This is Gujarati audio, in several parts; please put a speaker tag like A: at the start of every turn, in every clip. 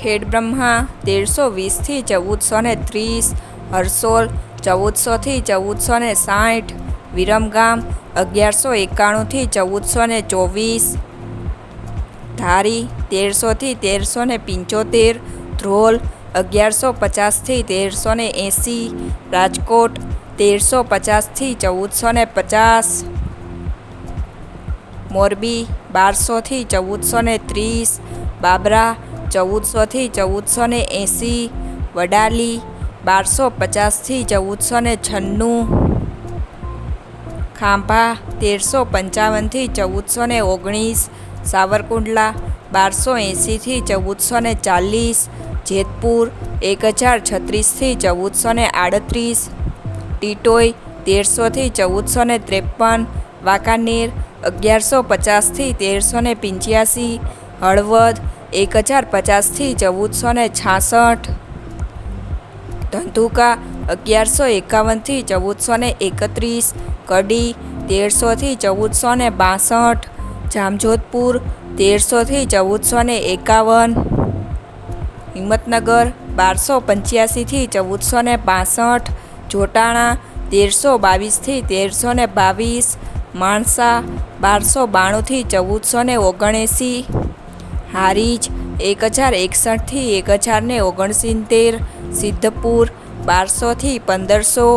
A: ખેડ બ્રહ્મા તેરસો વીસથી ચૌદસો ને ત્રીસ, હરસોલ ચૌદસોથી ચૌદસો ને સાઠ, વિરમગામ અગિયારસો એકાણુંથી ચૌદસો ને ચોવીસ, ધારી તેરસોથી તેરસો ને પંચોતેર, ધ્રોલ અગિયારસો પચાસથી તેરસો ને એંસી, રાજકોટ તેરસો પચાસથી ચૌદસો ને પચાસ, મોરબી બારસોથી ચૌદસો ને ત્રીસ, બાબરા ચૌદસોથી ચૌદસો ને એંસી, વડાલી બારસો પચાસથી ચૌદસો ને છન્નું, ખાંભા તેરસો પંચાવનથી ચૌદસો ને ઓગણીસ, સાવરકુંડલા બારસો એંસીથી ચૌદસો ને ચાલીસ, જેતપુર એક હજાર છત્રીસથી ચૌદસો ને આડત્રીસ, ટીટોઈ તેરસોથી ચૌદસો ને ત્રેપન, વાંકાનેર અગિયારસો પચાસથી તેરસો ને પંચ્યાસી, હળવદ એક હજાર પચાસથી ચૌદસો ને છાસઠ. ધંધુકા અગિયારસો એકાવનથી ચૌદસો ને એકત્રીસ. કડી તેરસોથી ચૌદસો ને બાસઠ. જામજોધપુર તેરસોથી ચૌદસો ને એકાવન. હિંમતનગર બારસો પંચ્યાસીથી ચૌદસો ને બાસઠ. જોટાણા તેરસો બાવીસથી તેરસો ને બાવીસ. માણસા બારસો બાણુંથી ચૌદસો ને ઓગણએંસી. હારીજ એક હજાર એકસઠથી એક હજાર ને ઓગણસિત્તેર, સિદ્ધપુર, બારસોથી પંદરસો,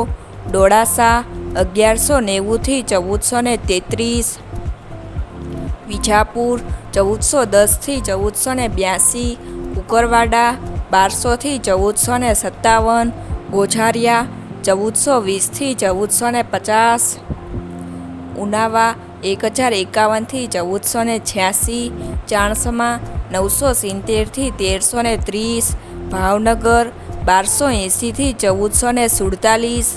A: ડોળાસા, અગિયારસો નેવુંથી ચૌદસો ને તેત્રીસ, વિજાપુર, ચૌદસો દસથી ચૌદસો ને બ્યાસી, ઉકરવાડા બારસોથી ચૌદસો ને સત્તાવન, ગોઝારિયા, ચૌદસો વીસથી ચૌદસો ને પચાસ, ઉનાવા એક હજાર એકાવનથી ચૌદસો ને છ્યાસી ચારસોમાં નવસો સિત્તેરથી તેરસો ને ત્રીસ, ભાવનગર બારસો એંસીથી ચૌદસો ને સુડતાલીસ,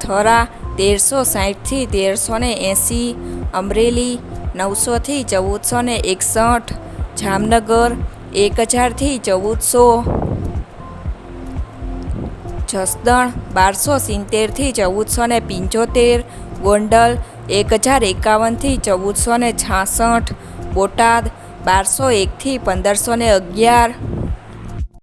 A: થરા તેરસો સાઠથી તેરસો ને એંસી અમરેલી નવસોથી ચૌદસો ને એકસઠ, જામનગર એક હજારથી ચૌદસો, જસદણ બારસો સિત્તેરથી ચૌદસો ને પંચોતેર, ગોંડલ એક હજાર એકાવનથી ચૌદસો ને છાસઠ બોટાદ બારસો એકથી પંદરસો ને અગિયાર.